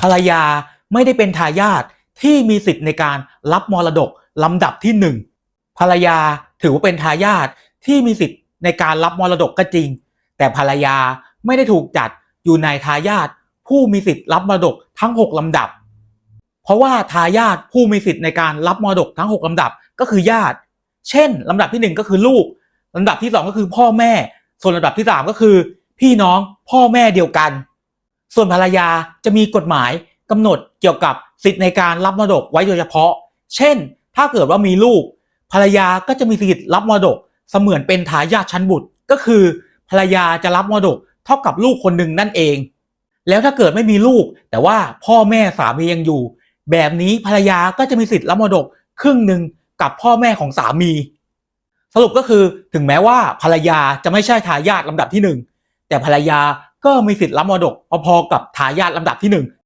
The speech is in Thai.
ภรรยาไม่ได้เป็นทายาทที่มีสิทธิ์ในการรับมรดกลำดับที่หนึ่งภรรยาถือว่าเป็นทายาทที่มีสิทธิ์ในการรับมรดกก็จริง แต่ภรรยาไม่ได้ถูกจัดอยู่ในทายาทผู้มีสิทธิ์รับมรดกทั้ง 6 ลำดับ เพราะว่าทายาทผู้มีสิทธิ์ในการรับมรดกทั้ง 6 ลำดับก็คือญาติ เช่น ลำดับที่หนึ่งก็คือลูก ลำดับที่สองก็คือพ่อแม่ ส่วนลำดับที่สามก็คือ พี่น้องพ่อแม่เดียวกัน ส่วนภรรยาจะมีกฎหมายกำหนดเกี่ยวกับสิทธิ์ในการรับมรดกไว้โดยเฉพาะ เช่น ถ้าเกิดว่ามีลูก ภรรยาก็จะมีสิทธิ์รับมรดกเสมือนเป็นทายาทชั้นบุตร ก็คือภรรยาจะรับมรดกเท่ากับลูกคนหนึ่งนั่นเอง แล้วถ้าเกิดไม่มีลูก แต่ว่าพ่อแม่สามียังอยู่ แบบนี้ภรรยาก็จะมีสิทธิ์รับมรดกครึ่งหนึ่งกับพ่อแม่ของสามี สรุปก็คือถึงแม้ว่าภรรยาจะไม่ใช่ทายาทลำดับที่หนึ่งแต่ภรรยา ก็มีสิทธิ์รับมรดกพอๆกับทายาทลำดับที่หนึ่ง